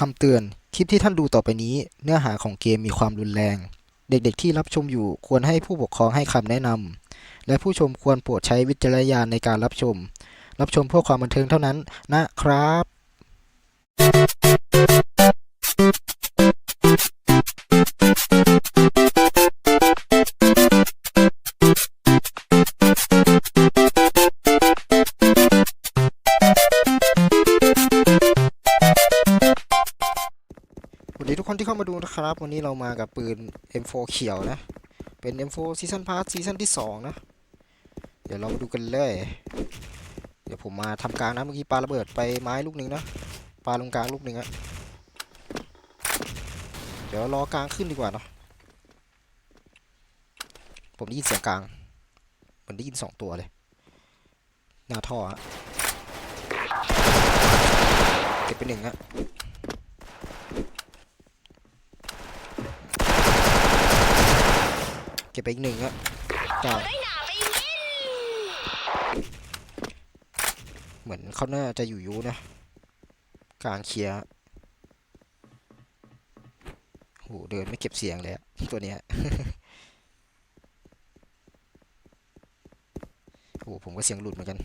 คำเตือน คลิปที่ท่านดูต่อไปนี้ เนื้อหาของเกมมีความรุนแรง เด็กๆที่รับชมอยู่ควรให้ผู้ปกครองให้คำแนะนำ และผู้ชมควรโปรดใช้วิจารณญาณในการรับชม รับชมเพื่อความบันเทิงเท่านั้นนะครับ มาดูนะครับ วันนี้เรามากับปืน M4 เขียวนะ เป็น M4 ซีซันพาร์ทซีซันที่2นะ เดี๋ยวเรามาดูกันเลย เดี๋ยวผมมาทำกลางนะ เมื่อกี้ปาระเบิดไปไม้ลูกหนึ่งนะ ปาลงกลางลูกหนึ่งอะเดี๋ยวรอกลางขึ้นดีกว่าเนาะ ผมได้ยินเสียงกลางมือนได้ยินสองตัวเลย หน้าท่อฮะเก็บไปหนึ่งฮะ เก็บไปอีกหนึ่งอะจ้าเหมือนเขาน่าจะอยู่ยูนะ กลางเคลียร์โหเดินไม่เก็บเสียงเลยอะตัวเนี้ยโหผมก็เสียงหลุดเหมือนกัน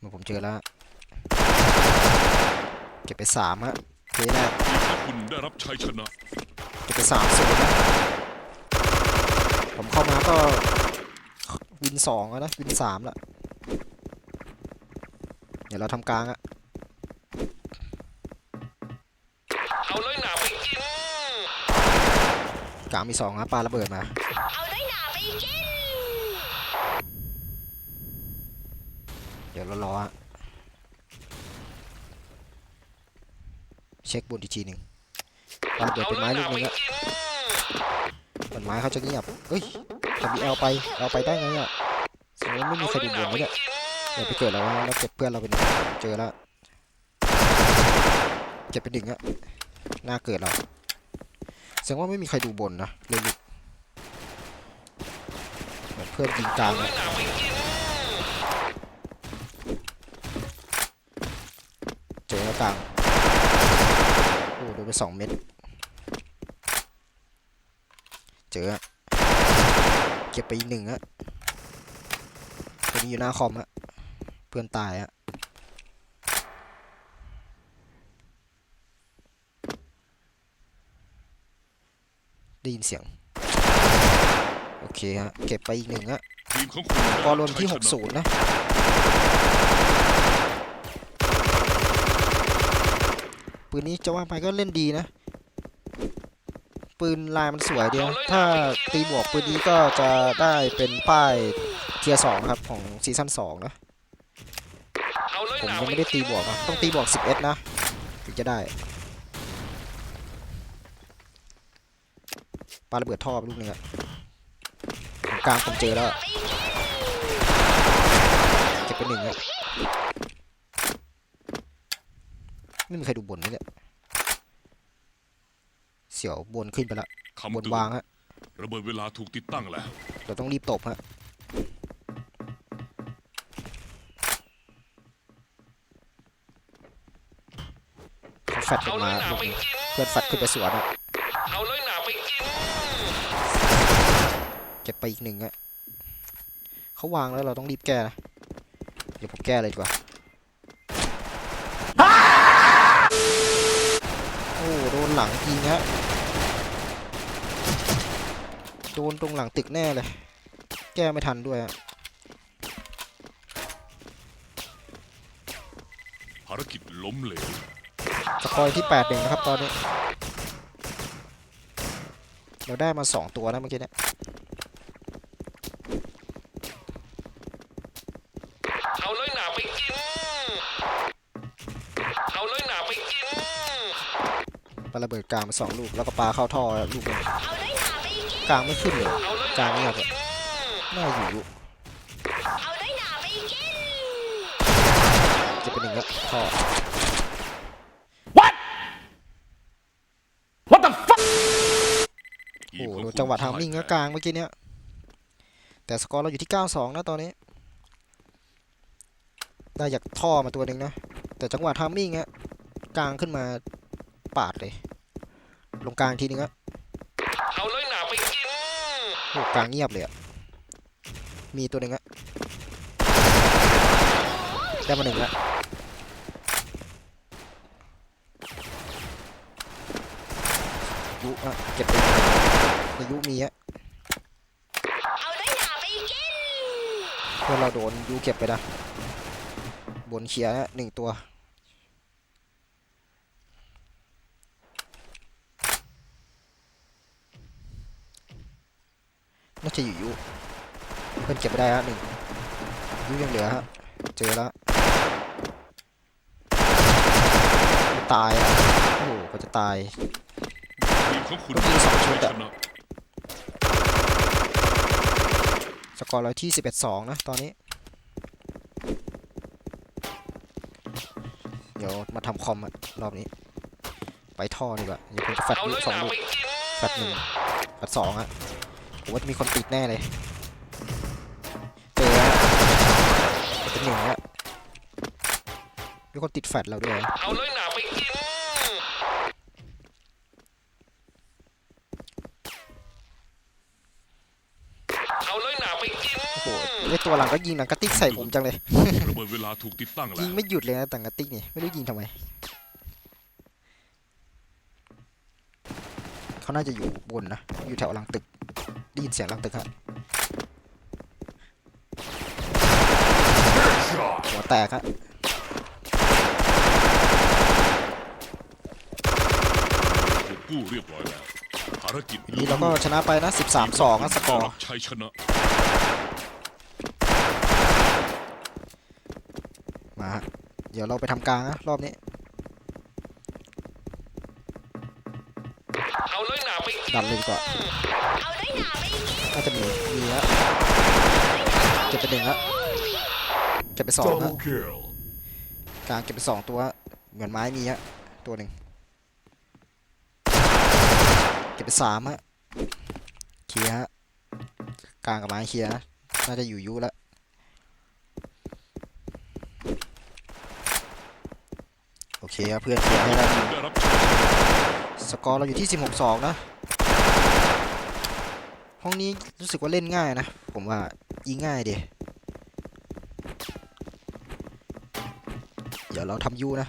มาผมเจอแล้วเก็บไปสามฮะเทแรกคุณได้รับชัยชนะ จะไปสามศูนย์ผมเข้ามาก็วินสองแล้วนะ วินสามแล้วเดี๋ยวเราทำกลางอะเอาเลยหนาไปกิน กลางมีสองนะปลาระเบิดมา เอาได้หนาไปกิน เดี๋ยวเรารอะเช็คบนอีกทีหนึ่ง ระเบิดเป็นไม้ลูกหนึงอะเหมือนไม้เขาจะเงียบเฮ้ยแต่มีแอลไปแอลไปได้ไงอะแสดงว่าไม่มีใครดูบนนะเนี่ยเดี๋ยวไปเกิดแล้วนะแล้วเก็บเพื่อนเราเป็นเจอแล้วเก็บไปหนึ่งอะหน้าเกิดเราแสดงว่าไม่มีใครดูบนนะเลยหลุดเหมือนเพื่อนยิงกลางอะเจอแล้วกลางโอ้โดนไปสองเม็ด เจอเก็บไปอีกหนึ่งอะตัวนี้อยู่หน้าคอมอะเพื่อนตายอะได้ยินเสียง โอเคฮะ เก็บไปอีกหนึ่งอะทีมขอรวมที่ได้บชัยชนะ60 นะปืนนี้จะว่าไปก็เล่นดีนะ ปืนลายมันสวยดีนะถ้าตีบวกปืนนี้ก็จะได้เป็นป้ายเทียร์สองครับของซีซั่น2นะเอาเลยผมหนายังไปไม่ได้ตีบวกนะต้องตีบวก11นะถึงจะได้ปาระเบิดท่อไปลูกหนึงอะผมกลางผมเจอแล้วเก็บไปหนึ่งอะไม่มีใครดูบนนี่เนี่ย เสียวบนขึ้นไปละคำบนเตือวางนฮะระเบิดเวลาถูกติดตั้งแล้ว เราต้องรีบตบฮะเขาแฟดออกมาลูกนี้เพื่อนแฟดขึ้นไปสวนอะเอาเลยหนาไปกินเก็บไปอีกหนึ่งอะเขาวางแล้วเราต้องรีบแก้นะเดี๋ยวผมแก้เลยดีกว่า อ้โดนหลังยิงฮะโดนตรงหลังตึกแน่เลย แก้ไม่ทันด้วยอะภารกิจล้มเหลวสกอร์ที่8ปดหนึ่งนะครับตอนนี้ เราได้มา 2 ตัวนะเมื่อกี้เนี่ย ลางมาสองลูกแล้วก็ปาเข้าท่อลูกหนึงเอาได้หนาไปกินกลางไม่ขึ้นเลยเอาเลยกลางเงียบอะน่าอยู่เอาได้หนาไปกินเก็บไปหนึ่งแล้วท่อทีโอ้มโหของคุณจังหวะทามมิ่งพ่ก็ยกลางเมื่อกี้เนี้ยแต่สกอร์เราอยู่ที่ 92 นะตอนนี้ ได้จากท่อมาตัวหนึ่งนะ แต่จังหวะทามมิ่งอะกลางขึ้นมาปาดเลย ลงกลางทีนึงอะเอาเลยหนาไปกินโอ้กลางเงียบเลยอะมีตัวหนึ่งอะได้มาหนึ่งละยุอะเก็บไปในยุมีอะเอาน้อยหนาไปกินเพื่อนเราโดนยุเก็บไปนะบนเคลียร์นะหนึ่งตัว น่าจะอยู่ยุเพื่อนเก็บไปได้ฮะหนึ่งยุยังเหลือฮะเจอแล้วตายอะโอ้โหก็จะตายทีมของคุณต้องยิงสองชุดอะชนะสกอร์เราที่11 2นะตอนนี้ เดี๋ยวมาทำคอมอะรอบนี้ ไปท่อดีกว่าเดี๋ยวผมจะแฟดเอาลูเลกยสหองนาลูกไปกินแฟดหนึ่งแฟดสองอะ ผมว่าจะมีคนติดแน่เลยเจอแล้วเป็นหนึ่งแล้วมีคนติดแฟดเราด้วย เอาเลยหนาไปกิน เอาเลยหนาไปกิน โอ้โหไอตัวหลังก็ยิงหนังกระติกใส่ผมจังเลย ระเบิดเวลาถูกติดตั้งแล้ยิวงไม่หยุดเลยนะต่างกระติกนี่ไม่รู้ยิงทำไมเขาน่าจะอยู่บนนะ อยู่แถวหลังตึก ได้ยินเสียงหลังตึกฮะหัวแตกฮะถูกกู้เรียบร้อยแล้ว ภารกิจทีนี้เราก็ชนะไปนะ 13 2นะสกอร์ชัยชนะมาฮะเดี๋ยวเราไปทำกลางนะรอบนี้เอาเลยหนาไปกินดันเลยดีกว่า เอาน้อยหนาไปกิ นน่าจะมี มีฮะเก็บไปหนึ่งละเก็บไปสองฮะ kill กลางเก็บไปสองตัว เหมือนไม้มีฮะตัวหนึ่งเก็บไปสามฮะเคลียร์ฮะกลางกับไม้เคลียร์นะน่าจะอยู่ยุแล้วโอเคครับเพื่อนเคลียร์ให้แล้วได้รับชัยชนะสกอร์เราอยู่ที่ 16 2 นะ ห้องนี้รู้สึกว่าเล่นง่ายนะ ผมว่ายิงง่ายดีเดี๋ยวเราทำยูนะ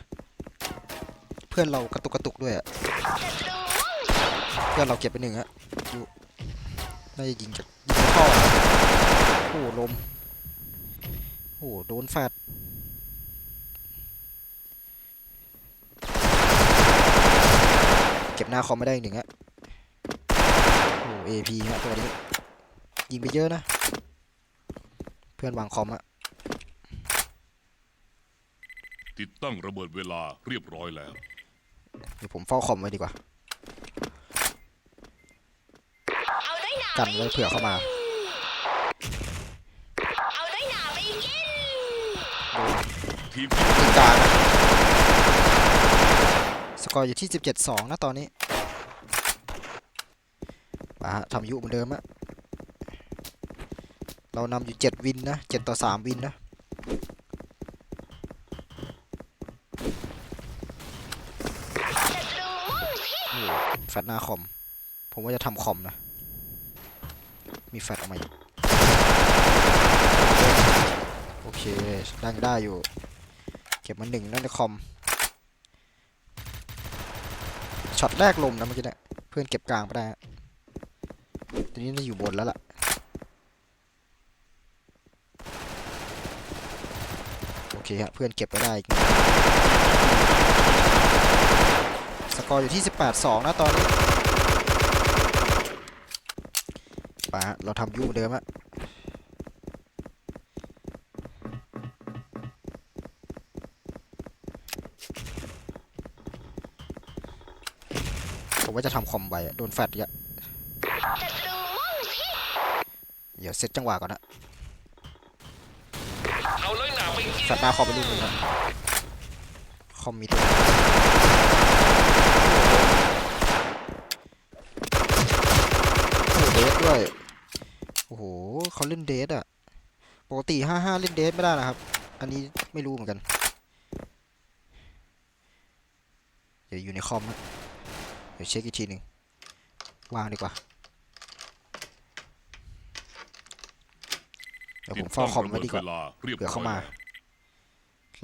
เพื่อนเรากระตุกกระตุกด้วยอะเพื่อนเราเก็บไปหนึ่งอะยูน่าจะยิงจากยิงจากท่อโอ้ลมโอ้โดนแฟดเก็บหน้าคอมไม่ได้อีกหนึ่งอะ โอ้เอพีฮะตัวนี้ ยิงไปเยอะนะ เพื่อนวางคอมอะติดตั้งระเบิดเวลาเรียบร้อยแล้ว เดี๋ยวผมเฝ้าคอมไว้ดีกว่าเอาน้อยหนากันไว้เผื่อเข้ามาเอาน้อยหนาไปกินทีมยิงกลางนะสกอร์อยู่ที่ 17 2 นะตอนนี้ มาฮะทำยุเหมือนเดิมอะเรานำอยู่ 7 วินนะ7ต่อ 3 วินนะแฟดหน้าคอม ผมว่าจะทำคอมนะ มีแฟดออกมาอยู่โอเคได้ได้อยู่ เก็บมาหนึ่งนั่นในคอม ช็อตแรกลมนะเมื่อกี้เนี่ยเพื่อนเก็บกลางไปได้ ตอนนี้น่าจะอยู่บนแล้วล่ะโอเคฮะเพื่อนเก็บไปได้อีกนะสกอร์อยู่ที่ 18 2 นะตอนนี้ปะเราทำยูเหมือนเดิมฮะผมว่าจะทำคอมไปอะโดนแฟดเยอะ ดี๋ยวเซตจังหวะก่อนนะเอาเลยหนาไปกินแฟดหน้าคอมไปลูกหนึ่งนะคอมมีตัวโอ้โหเดทด้วย โอ้โหเขาเล่นเดทอะปกติ55เล่นเดทไม่ได้นะครับ อันนี้ไม่รู้เหมือนกันดี๋ยวอยู่ในคอมนะเดี๋ยวเช็คอีกทีหนึ่งวางดีกว่า เดี๋ยวผมเฝ้าคอมไว้ดีกว่าเวลาเรียบเผื่อร้เข้าอยมาแล้ว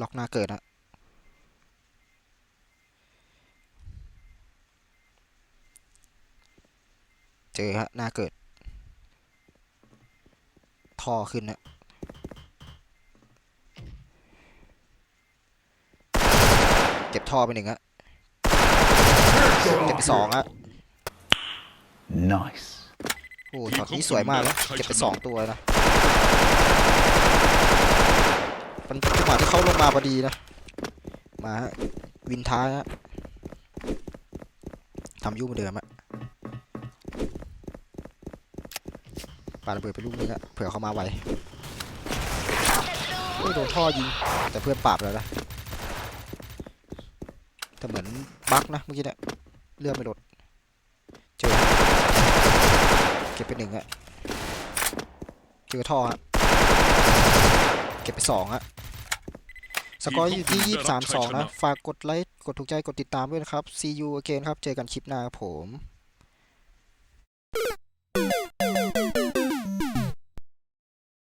ล็อกหน้าเกิดนะเจอฮะหน้าเกิด ท่อขึ้นนะเก็บท่อไปหนึ่งฮะเก็บไปสองฮะ Nice. โอ้โหช็อตนี้สวยมากนะเก็บไปสองตัวนะมันจังหวะที่เขาลงมาพอดีนะ มาฮะวินท้ายฮะทำยุ่งเหมือนเดิมอะปาระเบิดไปลูกนึงอะเผื่อเขามาไวโอ้ยโดนท่อยิง แต่เพื่อนปราบแล้วนะแต่เหมือนบั๊กนะเมื่อกี้เนี่ยเลือดไม่ลด เจอ เก็บไปหนึ่งอะเจอท่อฮะเก็บไปสองอะสกอร์อยู่ที่ยี่สามสองนะ ฝากกดไลค์ กดถูกใจ กดติดตามด้วยนะครับ see you again ครับ เจอกันคลิปหน้าครับผม